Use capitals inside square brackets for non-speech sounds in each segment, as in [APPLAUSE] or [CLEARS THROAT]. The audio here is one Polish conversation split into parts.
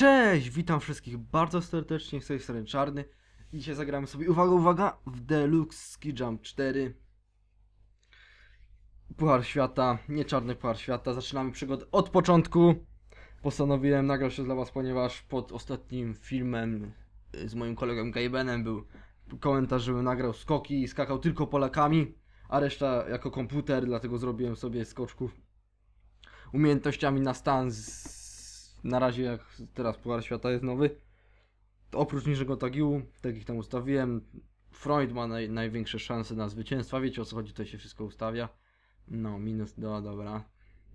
Cześć, witam wszystkich bardzo serdecznie, z tej strony Czarny. Dzisiaj zagramy sobie, uwaga, uwaga, w Deluxe Ski Jump 4. Puchar Świata, nie Czarny Puchar Świata, zaczynamy przygodę od początku. Postanowiłem nagrać się dla was, ponieważ pod ostatnim filmem y, z moim kolegą Gajbenem był komentarz, żebym nagrał skoki i skakał tylko Polakami, a reszta jako komputer, dlatego zrobiłem sobie skoczków umiejętnościami na stan z... na razie jak teraz Puchar Świata jest nowy oprócz niższego tagiu, tak jak tam ustawiłem Freud ma naj, największe szanse na zwycięstwa, wiecie o co chodzi, tutaj się wszystko ustawia. No minus, do, dobra.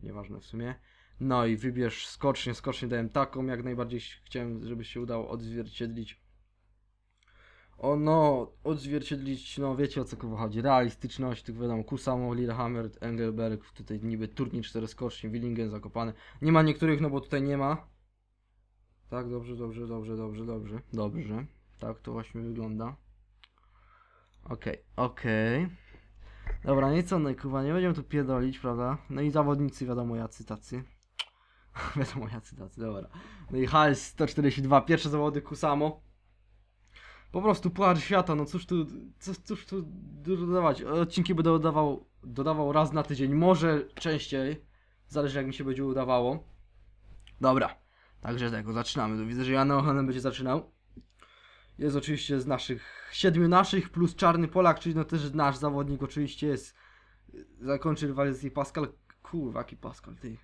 Nieważne w sumie. No i wybierz skocznie, skocznie dałem taką, jak najbardziej chciałem, żeby się udało odzwierciedlić o no, odzwierciedlić, no wiecie o co chodzi, realistyczność, tych wiadomo, Kusamo, Lillehammer, Engelberg, tutaj niby turniej cztery skoczni, Willingen, Zakopane. Nie ma niektórych, no bo tutaj nie ma. Tak, dobrze, dobrze, dobrze, dobrze, dobrze, dobrze. Tak to właśnie wygląda. Okej, okej. Dobra, nie co, no kurwa, nie będziemy tu pierdolić, prawda? No i zawodnicy, wiadomo jacy tacy. [LAUGHS] wiadomo jacy tacy, dobra. No i HS 142, pierwsze zawody Kusamo. Po prostu Puchar Świata, no cóż tu, cóż, cóż tu dużo dodawać. Odcinki będę dodawał, dodawał raz na tydzień, może częściej. Zależy jak mi się będzie udawało. Dobra, także tego, zaczynamy. Widzę, że Jan Ochanem będzie zaczynał. Jest oczywiście z naszych, siedmiu naszych, plus Czarny Polak, czyli no też nasz zawodnik oczywiście jest. Zakończy rywalizację Pascal, kurwa, jaki Pascal, ty.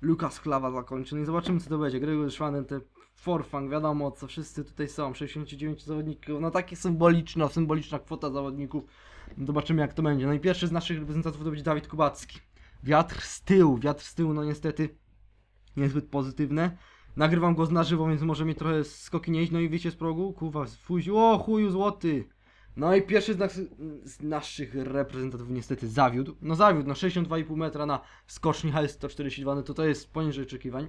Lukas Chlawa zakończy, no i zobaczymy co to będzie. Gregor Schwanen, te Forfang, wiadomo co wszyscy tutaj są, 69 zawodników, no takie symboliczna, symboliczna kwota zawodników. No Zobaczymy jak to będzie. No i pierwszy z naszych reprezentantów to będzie Dawid Kubacki. Wiatr z tyłu, wiatr z tyłu, no niestety niezbyt pozytywne. Nagrywam go na żywo, więc może mi trochę skoki nie iść, no i wiecie z progu, kuwa, fuziu, o chuju złoty. No i pierwszy z, nas, z naszych reprezentantów niestety zawiódł. No zawiódł, no 62,5 metra na skoczni HS 142, no to to jest poniżej oczekiwań.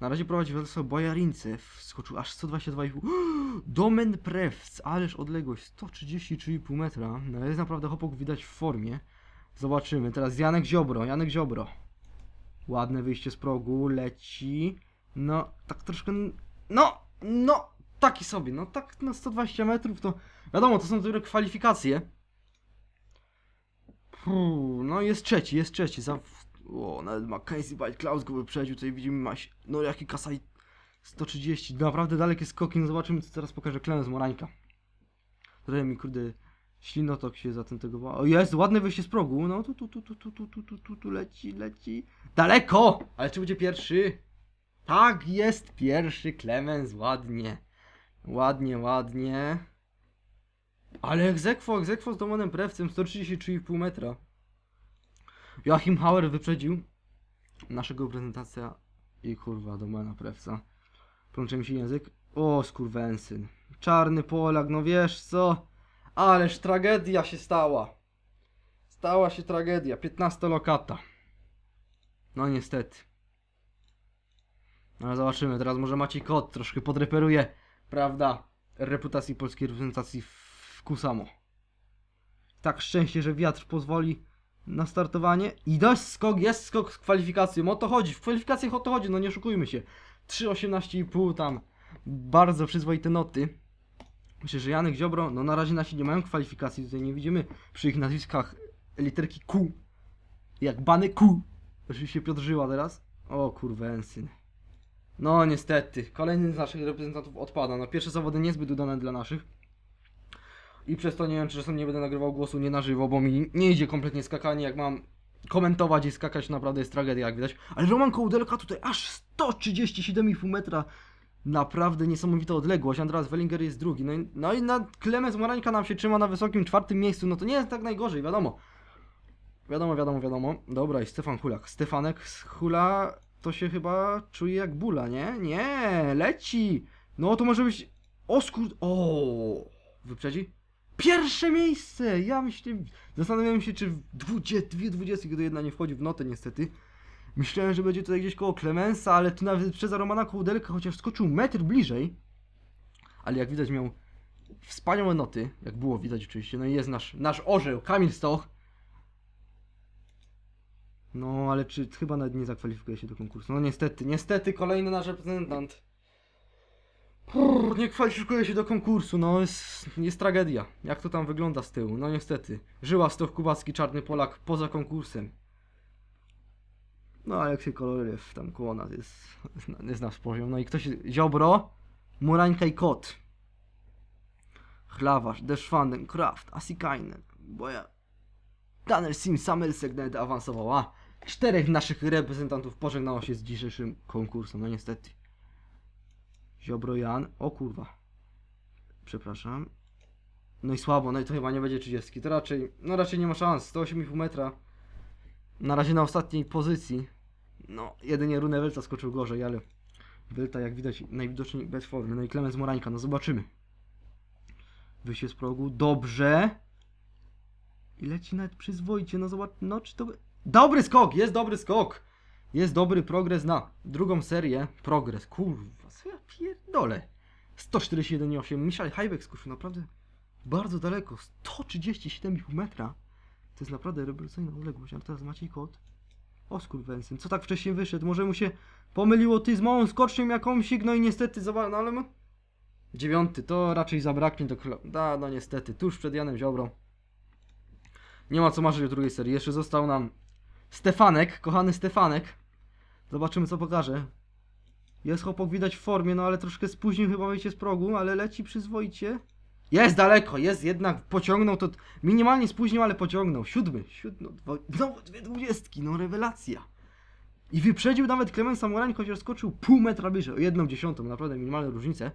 Na razie prowadzi Władysław Bojarincew, skoczył aż 122,5. [GASPS] Domen Prewc, ależ odległość 133,5 metra. No jest naprawdę chłopak widać w formie. Zobaczymy. Teraz Janek Ziobro, Janek Ziobro. Ładne wyjście z progu, leci. No, tak troszkę. No, no, taki sobie. No, tak na 120 metrów to. Wiadomo, to są dopiero kwalifikacje. Puh, no, jest trzeci, jest trzeci. Za... O, nawet Mackenzie White Klaus go wyprzedził. Tutaj widzimy, maś... no jaki kasaj 130. Naprawdę dalekie skoki. No, zobaczymy, co teraz pokaże Klemens Morańka. Trochę mi, kurde, ślinotok się zatentegował. O, jest, ładne wyjście z progu. No, tu, tu, tu, tu, tu, tu, tu, tu, tu, tu, leci, leci. Daleko! Ale czy będzie pierwszy? Tak, jest pierwszy, Clemens, ładnie. Ładnie, ładnie. Ale egzekwo, egzekwo z Domonem Prewcem, 133,5 metra. Joachim Hauer wyprzedził naszego reprezentacja i kurwa Domena Prewca. Plącze mi się język. O, skurwensyn. Czarny Polak, no wiesz co? Ależ tragedia się stała. Stała się tragedia. 15 lokata. No niestety. No ale zobaczymy. Teraz może Maciej Kot troszkę podreperuje, prawda, reputacji polskiej reprezentacji w Kusamo. Tak szczęście, że wiatr pozwoli na startowanie. I dość skok, jest skok z kwalifikacją. O to chodzi. W kwalifikacjach o to chodzi, no nie oszukujmy się. 3,18,5 tam. Bardzo przyzwoite noty. Myślę, że Janek Ziobro, no na razie nasi nie mają kwalifikacji, tutaj nie widzimy przy ich nazwiskach literki Q. Jak bany Q. Oczywiście Piotr Żyła teraz. O kurwensyn. No niestety, kolejny z naszych reprezentantów odpada. No pierwsze zawody niezbyt udane dla naszych. I przez to nie wiem, czy czasem nie będę nagrywał głosu nie na żywo, bo mi nie idzie kompletnie skakanie, jak mam komentować i skakać, naprawdę jest tragedia, jak widać. Ale Roman Kołdelka tutaj aż 137,5 metra Naprawdę niesamowita odległość. Andreas Wellinger jest drugi. No i, no i na Klemens Morańka nam się trzyma na wysokim czwartym miejscu. No to nie jest tak najgorzej, wiadomo. Wiadomo, wiadomo, wiadomo. Dobra, i Stefan Hulak. Stefanek z Hula to się chyba czuje jak bula, nie? Nie, leci. No to może być. O skur... O, wyprzedzi? Pierwsze miejsce! Ja myślę. Zastanawiałem się, czy w dwudzie, dwie dwudziestki do jedna nie wchodzi w notę, niestety. Myślałem, że będzie tutaj gdzieś koło Clemensa, ale tu nawet przez Romana Kołdelka, chociaż skoczył metr bliżej. Ale jak widać miał wspaniałe noty, jak było widać oczywiście. No i jest nasz, nasz orzeł, Kamil Stoch. No, ale czy chyba nawet nie zakwalifikuje się do konkursu? No niestety, niestety kolejny nasz reprezentant. Brrr, nie kwalifikuje się do konkursu, no jest, jest tragedia. Jak to tam wygląda z tyłu? No niestety. Żyła Stoch Kubacki, czarny Polak poza konkursem. No Aleksiej Kolorew tam koło nas jest, jest nasz poziom. No i ktoś, Ziobro, Murańka i Kot. Chlawarz, Deszwanden, Kraft, Asikainen, Boja, Daniel Sim, Samelsek nawet awansował, a czterech naszych reprezentantów pożegnało się z dzisiejszym konkursem, no niestety. Ziobro Jan, o kurwa. Przepraszam. No i słabo, no i to chyba nie będzie 30. To raczej, no raczej nie ma szans. 108,5 metra. Na razie na ostatniej pozycji. No, jedynie Rune Welta skoczył gorzej, ale Welta jak widać najwidoczniej bez formy. No i Klemens Morańka, no zobaczymy. Wyjście z progu, dobrze. I leci nawet przyzwoicie, no zobacz, no czy to... Dobry skok, jest dobry skok. Jest dobry progres na drugą serię. Progres, kurwa, co ja pierdolę. 141,8. Michał Hajbek skoczył naprawdę bardzo daleko. 137,5 metra. To jest naprawdę rewelacyjna odległość, ale teraz Maciej Kot. O skurwensyn, co tak wcześnie wyszedł? Może mu się pomyliło ty z małą skocznią jakąś, no i niestety, zobacz, no ale... ma- Dziewiąty, to raczej zabraknie do króla. Da, no niestety, tuż przed Janem Ziobrą. Nie ma co marzyć o drugiej serii. Jeszcze został nam Stefanek, kochany Stefanek. Zobaczymy co pokaże. Jest chłopak widać w formie, no ale troszkę spóźnił chyba wyjście z progu, ale leci przyzwoicie. Jest daleko, jest jednak, pociągnął to, minimalnie spóźnił, ale pociągnął. Siódmy, siódmy, dwa, znowu dwie dwudziestki, no rewelacja. I wyprzedził nawet Klemensa Morań, chociaż skoczył pół metra bliżej, o jedną dziesiątą, naprawdę minimalne różnice.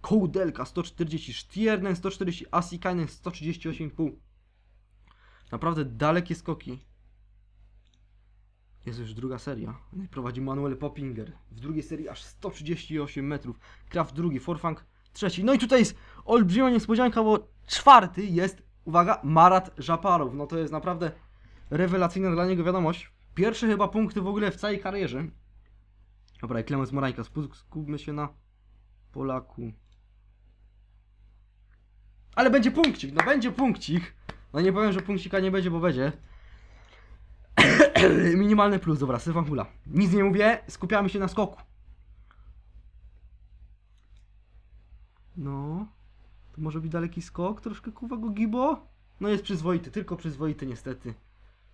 Kołdelka 140, Stiernen 140, Asikainen 138,5. Naprawdę dalekie skoki. Jest już druga seria. Prowadzi Manuel Poppinger. W drugiej serii aż 138 metrów. Kraft drugi, Forfang trzeci. No i tutaj jest olbrzymia niespodzianka, bo czwarty jest, uwaga, Marat Żaparow. No to jest naprawdę rewelacyjna dla niego wiadomość. Pierwsze chyba punkty w ogóle w całej karierze. Dobra, i Klemens Morańka. Skupmy się na Polaku. Ale będzie punkcik, no będzie punkcik. No nie powiem, że punkcika nie będzie, bo będzie. [CLEARS THROAT] Minimalny plus, dobra, Stefan Hula. Nic nie mówię, skupiamy się na skoku. No. To może być daleki skok, troszkę kuwa go gibo. No jest przyzwoity, tylko przyzwoity niestety.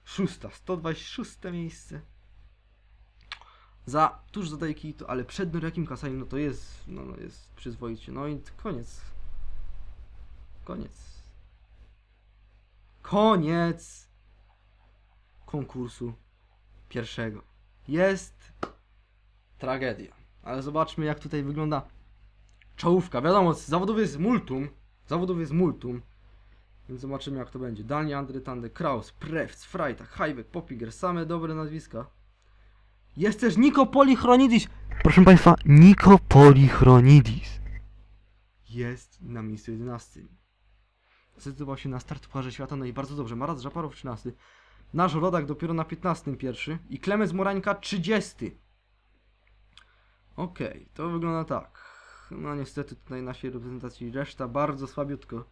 Szósta, 126 miejsce. Za, tuż za Daiki, to, ale przed Norekim Kasajem, no to jest, no, no jest przyzwoicie. No i koniec. Koniec. Koniec konkursu pierwszego. Jest tragedia. Ale zobaczmy, jak tutaj wygląda czołówka. Wiadomo, zawodów jest multum. Zawodów jest multum. Więc zobaczymy, jak to będzie. Daniel Andry Tande, Kraus, Prewc, Freitag, Hajbek, Popiger. Same dobre nazwiska. Jest też Niko Polichronidis. Proszę Państwa, Niko Polichronidis. Jest na miejscu 11. Zdecydował się na start w Pucharze Świata, no i bardzo dobrze. Marat Żaparow 13. Nasz rodak dopiero na 15 pierwszy. I Klemens Morańka 30. Okej, to wygląda tak. No niestety tutaj naszej reprezentacji reszta bardzo słabiutko.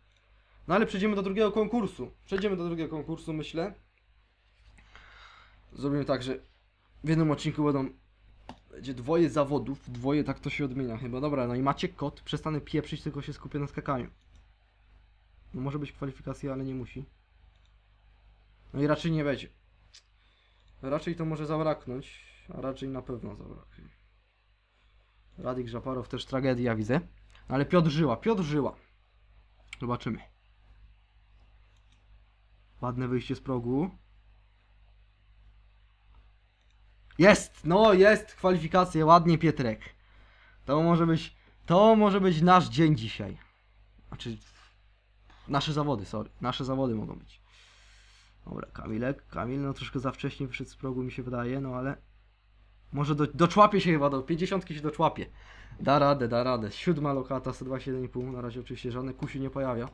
No ale przejdziemy do drugiego konkursu. Przejdziemy do drugiego konkursu, myślę. Zrobimy tak, że w jednym odcinku będą będzie dwoje zawodów, dwoje tak to się odmienia chyba. Dobra, no i macie kot, przestanę pieprzyć, tylko się skupię na skakaniu. No może być kwalifikacja, ale nie musi. No i raczej nie będzie. Raczej to może zabraknąć, a raczej na pewno zabraknie. Radik Żaparow też tragedia widzę. Ale Piotr Żyła, Piotr Żyła. Zobaczymy. Ładne wyjście z progu. Jest! No jest! Kwalifikacje, ładnie Pietrek. To może być, to może być nasz dzień dzisiaj. Znaczy, nasze zawody, sorry. Nasze zawody mogą być. Dobra, Kamilek. Kamil, no troszkę za wcześnie wyszedł z progu, mi się wydaje, no ale... Może do, doczłapie się chyba, do 50 się doczłapie. Da radę, da radę. Siódma lokata, 127,5. Na razie oczywiście żadne kusi nie pojawia.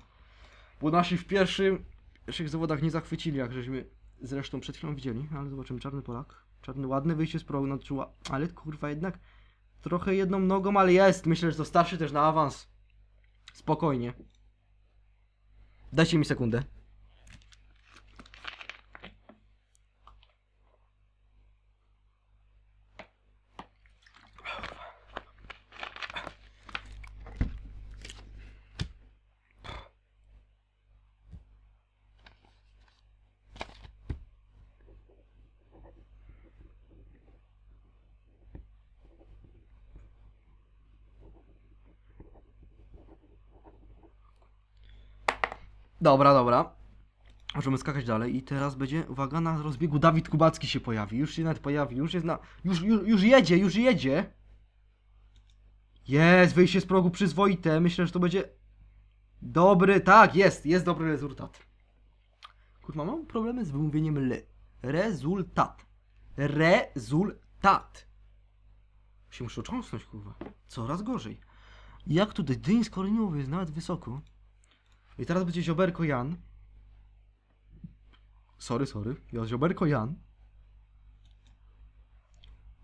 Bo nasi w pierwszym, pierwszych zawodach nie zachwycili, jak żeśmy zresztą przed chwilą widzieli. Ale zobaczymy, czarny Polak. Czarny, ładne wyjście z progu, no czuła. Ale kurwa jednak trochę jedną nogą, ale jest. Myślę, że to starszy też na awans. Spokojnie. Dajcie mi sekundę. Dobra, dobra. Możemy skakać dalej i teraz będzie, uwaga, na rozbiegu Dawid Kubacki się pojawi. Już się nawet pojawi, już jest na... Już, już, już jedzie, już jedzie. Jest, wyjście z progu przyzwoite. Myślę, że to będzie dobry, tak, jest, jest dobry rezultat. Kurwa, mam problemy z wymówieniem l. Rezultat. Rezultat. Się muszę otrząsnąć, kurwa. Coraz gorzej. Jak tutaj dyń skoreniowy jest nawet wysoko. I teraz będzie Zioberko Jan. Sorry, sorry. Ja Zioberko Jan.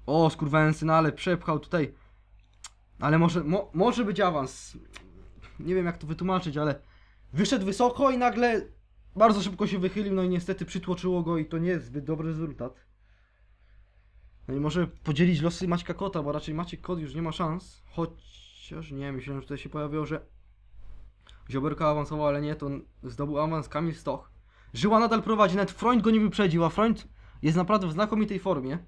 O, skurwałem ale przepchał tutaj. Ale może, mo, może być awans. Nie wiem jak to wytłumaczyć, ale wyszedł wysoko i nagle bardzo szybko się wychylił, no i niestety przytłoczyło go i to nie jest zbyt dobry rezultat. No i może podzielić losy Maćka Kota, bo raczej Maciek Kot już nie ma szans. Chociaż nie, myślałem, że tutaj się pojawiło, że Zioberka awansował, ale nie, to zdobył awans Kamil Stoch. Żyła nadal prowadzi, nawet Freund go nie wyprzedził, a Freund jest naprawdę w znakomitej formie.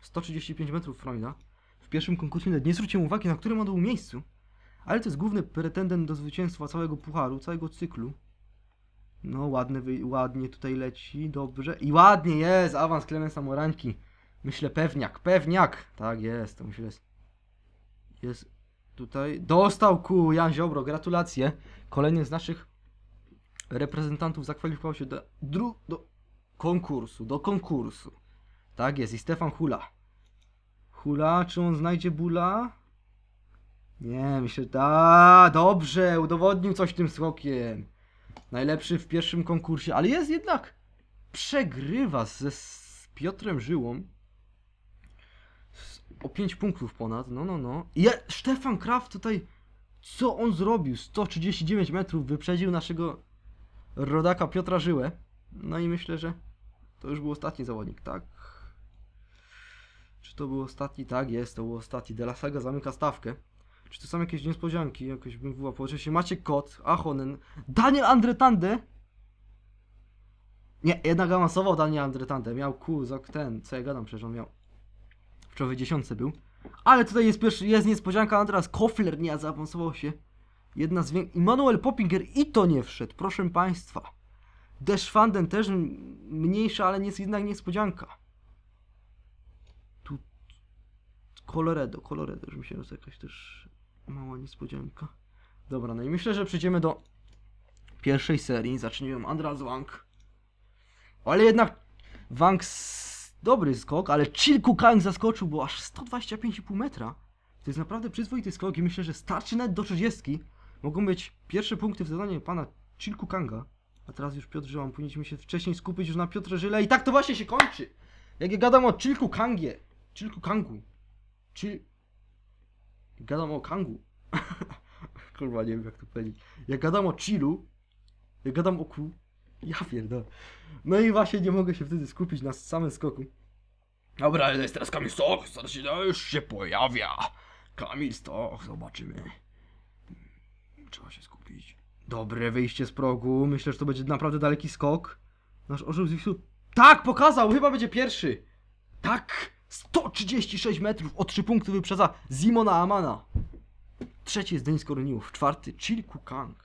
135 metrów Freunda. W pierwszym konkursie nawet nie zwróciłem uwagi, na którym on był miejscu. Ale to jest główny pretendent do zwycięstwa całego pucharu, całego cyklu. No, ładny, ładnie tutaj leci, dobrze. I ładnie jest, awans Klemensa Morańki. Myślę pewniak, pewniak. Tak jest, to myślę jest. Jest tutaj. Dostał ku Jan Ziobro, gratulacje. Kolejny z naszych reprezentantów zakwalifikował się do, dru, do konkursu, do konkursu. Tak jest, i Stefan Hula. Hula, czy on znajdzie bóla? Nie, myślę, da, dobrze, udowodnił coś tym skokiem. Najlepszy w pierwszym konkursie, ale jest jednak, przegrywa ze z Piotrem Żyłą. O 5 punktów ponad, no, no, no. I je, Stefan Kraft tutaj, co on zrobił? 139 metrów, wyprzedził naszego rodaka Piotra Żyłę. No i myślę, że to już był ostatni zawodnik, tak? Czy to był ostatni? Tak, jest, to był ostatni. De La Saga zamyka stawkę. Czy to są jakieś niespodzianki? Jakoś bym wyłapał. Oczywiście Maciek Kot, Ahonen, Daniel Andretande. Nie, jednak awansował Daniel Andretande. Miał za ten, co ja gadam, przecież on miał. W czołowej dziesiątce był. Ale tutaj jest pierwszy, jest niespodzianka, Andreas Kofler nie zaawansował się. Jedna z większych. Immanuel Poppinger i to nie wszedł, proszę państwa. Deschwanden też mniejsza, ale nie jest jednak niespodzianka. Tu Coloredo, Coloredo, już mi się jakaś też mała niespodzianka. Dobra, no i myślę, że przejdziemy do pierwszej serii. Zaczniemy Andras Wang. Ale jednak Wang s- dobry skok, ale Chilku Kang zaskoczył, bo aż 125,5 metra. To jest naprawdę przyzwoity skok i myślę, że starczy nawet do 30. Mogą być pierwsze punkty w zadaniu pana Chilku Kanga. A teraz już Piotr Żyłam, powinniśmy się wcześniej skupić już na Piotrze Żyle i tak to właśnie się kończy. Jak ja gadam o Chilku Kangie, Chilku Kangu, Chil... Gadam o Kangu. [LAUGHS] Kurwa, nie wiem jak to powiedzieć. Jak gadam o Chillu, jak gadam o Ku, ja pierdolę. No i właśnie nie mogę się wtedy skupić na samym skoku. Dobra, ale jest teraz Kamil Stoch, się, no już się pojawia. Kamil Stoch, zobaczymy. Trzeba się skupić. Dobre wyjście z progu. Myślę, że to będzie naprawdę daleki skok. Nasz orzeł z Wisły. Tak, pokazał! Chyba będzie pierwszy. Tak! 136 metrów o 3 punkty wyprzedza Zimona Amana. Trzeci jest Denis Koroniłów. Czwarty Chilku Kang.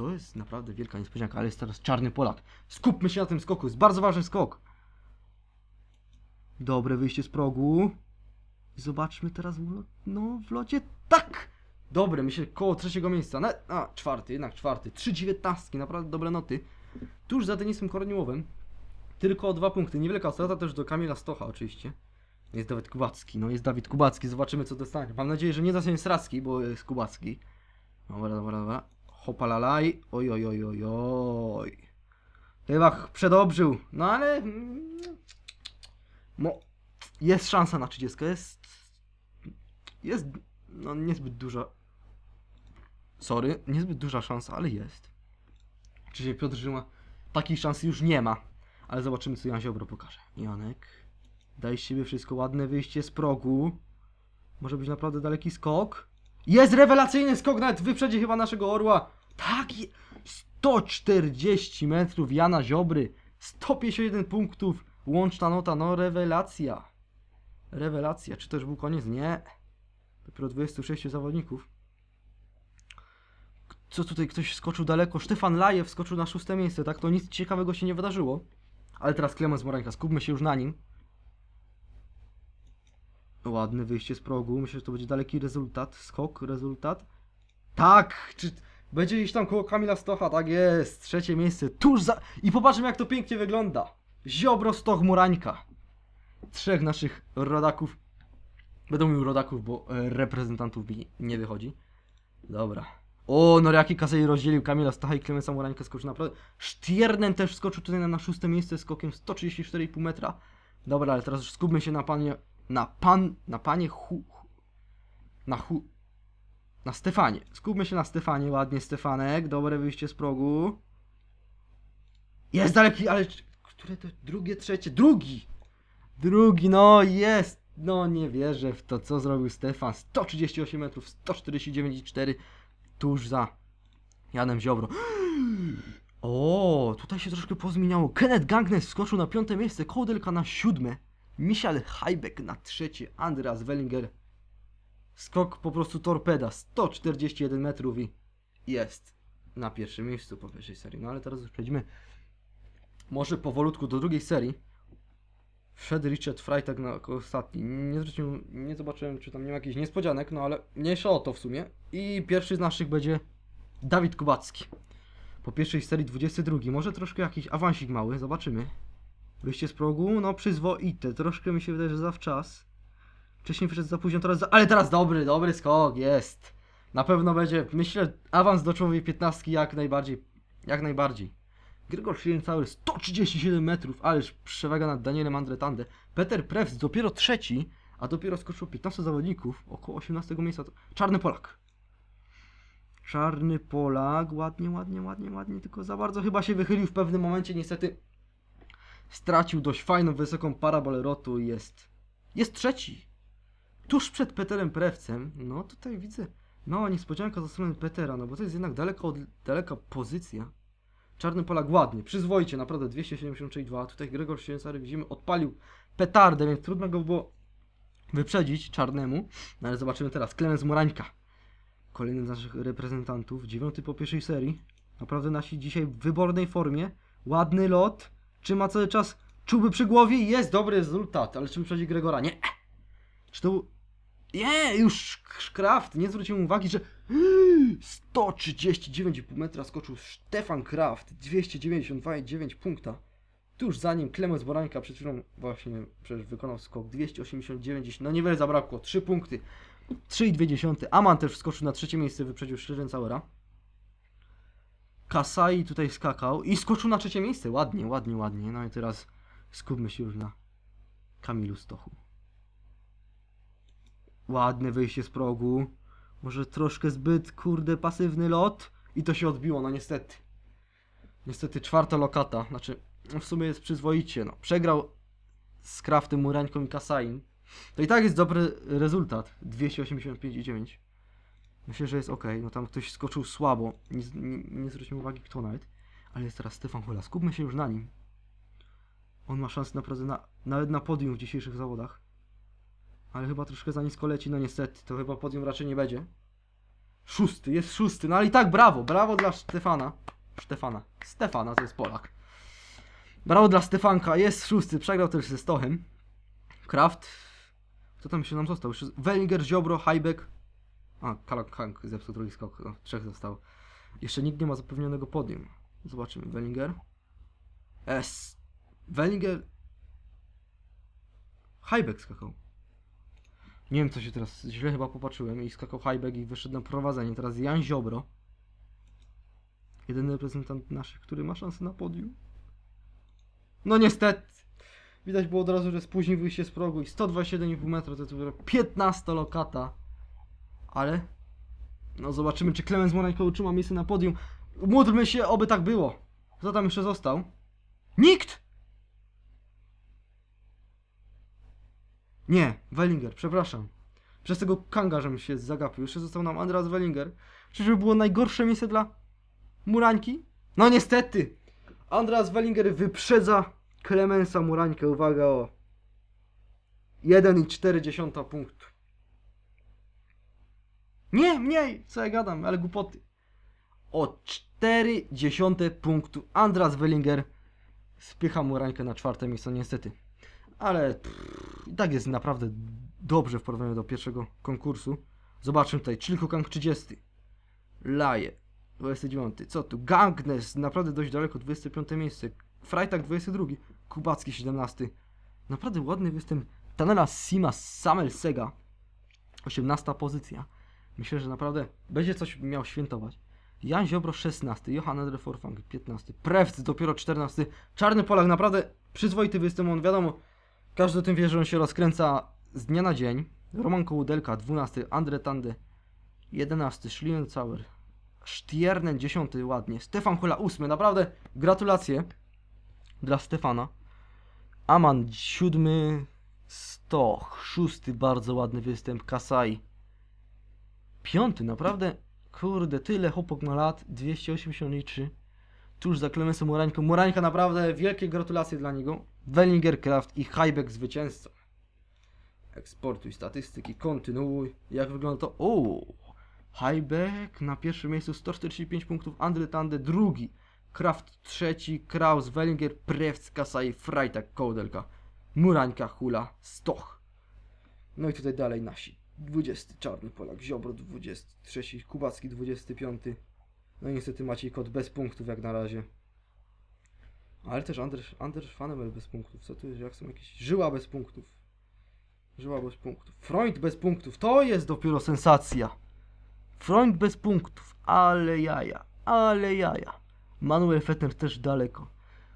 To jest naprawdę wielka niespodzianka, ale jest teraz czarny Polak. Skupmy się na tym skoku, jest bardzo ważny skok. Dobre wyjście z progu. Zobaczmy teraz w, no, w locie. Tak! Dobre, myślę, koło trzeciego miejsca. Na, a, czwarty, jednak czwarty. Trzy dziewiętnastki, naprawdę dobre noty. Tuż za Denisem Koroniłowem. Tylko o dwa punkty. Niewielka strata też do Kamila Stocha oczywiście. Jest Dawid Kubacki, no jest Dawid Kubacki, zobaczymy co dostanie. Mam nadzieję, że nie dostanie Sracki, bo jest Kubacki. Dobra, dobra, dobra. Hopalalaj. Oj, oj, oj, oj, oj. Chyba przedobrzył. No ale... mm, Mo... Jest szansa na 30. Jest... Jest... No niezbyt duża... Sorry, niezbyt duża szansa, ale jest. Oczywiście Piotr Żyła takiej szansy już nie ma. Ale zobaczymy co Jan Ziobro pokaże. Janek. Daj z siebie wszystko. Ładne wyjście z progu. Może być naprawdę daleki skok. Jest rewelacyjny skok, nawet wyprzedzi chyba naszego orła. Tak, je... 140 metrów Jana Ziobry. 151 punktów. Łączna nota, no rewelacja. Rewelacja. Czy to już był koniec? Nie. Dopiero 26 zawodników. Co tutaj ktoś skoczył daleko? Stefan Lajew skoczył na szóste miejsce, tak? To nic ciekawego się nie wydarzyło. Ale teraz Klemens Morańka, skupmy się już na nim. Ładne wyjście z progu. Myślę, że to będzie daleki rezultat. Skok, rezultat. Tak! Czy będzie gdzieś tam koło Kamila Stocha? Tak jest. Trzecie miejsce. Tuż za... I popatrzmy jak to pięknie wygląda. Ziobro, Stoch, Morańka. Trzech naszych rodaków. Będą mówił rodaków, bo e, reprezentantów mi nie wychodzi. Dobra. O, Noriaki Kasej rozdzielił Kamila Stacha i Klemensa Morańkę skoczył naprawdę. Stiernen też skoczył tutaj na, na szóste miejsce skokiem 134,5 metra. Dobra, ale teraz skupmy się na panie, na pan, na panie hu, na hu, na Stefanie. Skupmy się na Stefanie, ładnie Stefanek, dobre wyjście z progu. Jest daleki, ale które to, drugie, trzecie, drugi! Drugi, no jest! No nie wierzę w to, co zrobił Stefan. 138 metrów, 149,4 tuż za Janem Ziobro. [GASPS] O, tutaj się troszkę pozmieniało. Kenneth Gangnes skoczył na piąte miejsce, Kołdelka na siódme, Michael Hajbek na trzecie, Andreas Wellinger. Skok po prostu torpeda, 141 metrów i jest na pierwszym miejscu po pierwszej serii. No ale teraz już przejdźmy może powolutku do drugiej serii. Wszedł Richard Freitag na ostatni. Nie zwróciłem, nie zobaczyłem, czy tam nie ma jakichś niespodzianek, no ale mniejsza o to w sumie. I pierwszy z naszych będzie Dawid Kubacki. Po pierwszej serii 22. Może troszkę jakiś awansik mały, zobaczymy. Wyjście z progu, no przyzwoite. Troszkę mi się wydaje, że zawczas. Wcześniej wyszedł za późno, teraz za... Ale teraz dobry, dobry skok, jest. Na pewno będzie, myślę, awans do czołowej 15 jak najbardziej. Jak najbardziej. Gregor Schliencauer 137 metrów, ależ przewaga nad Danielem Andretande. Peter Prewc dopiero trzeci, a dopiero skoczyło 15 zawodników, około 18 miejsca. Czarny Polak. Czarny Polak, ładnie, ładnie, ładnie, ładnie, tylko za bardzo chyba się wychylił w pewnym momencie, niestety stracił dość fajną, wysoką parabolę rotu i jest, jest trzeci. Tuż przed Peterem Prewcem, no tutaj widzę, no niespodzianka ze strony Petera, no bo to jest jednak daleko od, daleka pozycja. Czarny Polak ładnie, przyzwoicie, naprawdę 276,2. Tutaj Gregor Siensary widzimy, odpalił petardę, więc trudno go było wyprzedzić czarnemu. No ale zobaczymy teraz. Klemens Morańka. Kolejny z naszych reprezentantów, dziewiąty po pierwszej serii. Naprawdę nasi dzisiaj w wybornej formie. Ładny lot. Trzyma cały czas czuby przy głowie i jest dobry rezultat. Ale czy wyprzedzi Gregora? Nie. Czy to... Nie, już Kraft. Nie zwróciłem uwagi, że 139,5 metra skoczył Stefan Kraft, 292,9 punkta. Tuż za nim Klemens Borańka przed chwilą właśnie przecież wykonał skok 289, no niewiele zabrakło, 3 punkty, 3,2. Aman też wskoczył na trzecie miejsce, wyprzedził Schlierencauera. Kasai tutaj skakał i skoczył na trzecie miejsce, ładnie, ładnie, ładnie. No i teraz skupmy się już na Kamilu Stochu. Ładne wyjście z progu. Może troszkę zbyt, kurde, pasywny lot. I to się odbiło, no niestety. Niestety czwarta lokata. Znaczy, no w sumie jest przyzwoicie, no. Przegrał z Kraftem, Murańką i Kasain. To i tak jest dobry rezultat. 285,9. Myślę, że jest ok. No tam ktoś skoczył słabo. Nie, nie, nie zwróćmy uwagi kto nawet. Ale jest teraz Stefan Hola. Skupmy się już na nim. On ma szansę naprawdę na, nawet na podium w dzisiejszych zawodach. Ale chyba troszkę za nisko leci, no niestety, to chyba podium raczej nie będzie. Szósty, jest szósty, no ale i tak brawo, brawo dla Stefana. Stefana, Stefana to jest Polak. Brawo dla Stefanka, jest szósty, przegrał też ze Stochem. Kraft. Kto tam się nam został? Wellinger, Ziobro, Hajbek. A, Kalok Hank zepsuł drugi skok, no, trzech zostało. Jeszcze nikt nie ma zapewnionego podium. Zobaczymy, Wellinger. S. Wellinger. Hajbek skakał. Nie wiem co się teraz, źle chyba popatrzyłem i skakał highback i wyszedł na prowadzenie. Teraz Jan Ziobro. Jedyny reprezentant naszych, który ma szansę na podium. No niestety. Widać było od razu, że spóźnił wyjście z progu i 127,5 metra to jest dopiero 15 lokata. Ale no zobaczymy czy Klemens Morańko utrzyma miejsce na podium. Módlmy się, oby tak było. Kto tam jeszcze został? Nikt! Nie, Wellinger, przepraszam. Przez tego Kanga, żebym się zagapił. Jeszcze został nam Andreas Wellinger. Czyżby było najgorsze miejsce dla Murańki? No niestety! Andreas Wellinger wyprzedza Klemensa Murańkę. Uwaga o 1,4 punktu. Nie, mniej! Co ja gadam, ale głupoty. o 4 dziesiąte punktu. Andras Wellinger spycha mu rękę na czwarte miejsce, niestety. Ale pff, i tak jest naprawdę dobrze w porównaniu do pierwszego konkursu. Zobaczmy tutaj, Chilkokang 30. Laje 29. Co tu? Gangnes, naprawdę dość daleko, 25 miejsce. Freitag 22. Kubacki 17. Naprawdę ładny występ. Tanela Sima Samel Sega 18 pozycja. Myślę, że naprawdę będzie coś miał świętować. Jan Ziobro 16, Johan Edreforfang 15, Prewc dopiero 14, Czarny Polak naprawdę przyzwoity występ, on wiadomo, każdy o tym wie, że on się rozkręca z dnia na dzień. Roman Kołudelka 12, Andre Tande 11, Schliencauer, Stiernen 10, ładnie, Stefan Hula 8, naprawdę gratulacje dla Stefana. Aman 7, Stoch 6, bardzo ładny występ, Kasai Piąty, naprawdę, kurde, tyle chłopak ma lat, 283. Tuż za Klemensem Murańką. Murańka naprawdę, wielkie gratulacje dla niego. Wellinger Kraft i Hybeck zwycięzca. Eksportuj statystyki, kontynuuj. Jak wygląda to? O, Hybeck na pierwszym miejscu 145 punktów, Andre Tande drugi, Kraft trzeci, Kraus, Wellinger, Prewc, Kasai, Freitag, Kołdelka, Murańka, Hula, Stoch. No i tutaj dalej nasi. 20 Czarny Polak, Ziobro 23, Kubacki 25. No niestety Maciej Kot bez punktów jak na razie. Ale też Anders, Anders Fanemel bez punktów. Co tu jest? Jak są jakieś... Żyła bez punktów. Żyła bez punktów. Freund bez punktów. To jest dopiero sensacja. Freund bez punktów. Ale jaja. Ale jaja. Manuel Fettner też daleko.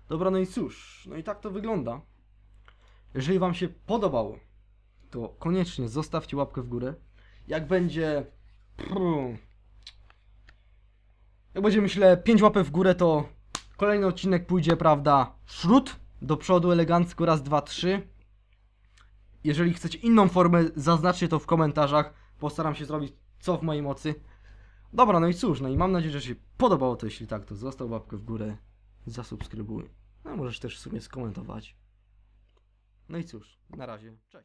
Dobra, no i cóż. No i tak to wygląda. Jeżeli Wam się podobało, to koniecznie zostawcie łapkę w górę. Jak będzie. Jak będzie myślę 5 łapek w górę, to kolejny odcinek pójdzie, prawda? Szrut do przodu elegancko, raz, dwa, trzy. Jeżeli chcecie inną formę, zaznaczcie to w komentarzach. Postaram się zrobić co w mojej mocy. Dobra, no i cóż, no i mam nadzieję, że się podobało to. Jeśli tak, to zostaw łapkę w górę, zasubskrybuj. No możesz też w sumie skomentować. No i cóż, na razie, cześć.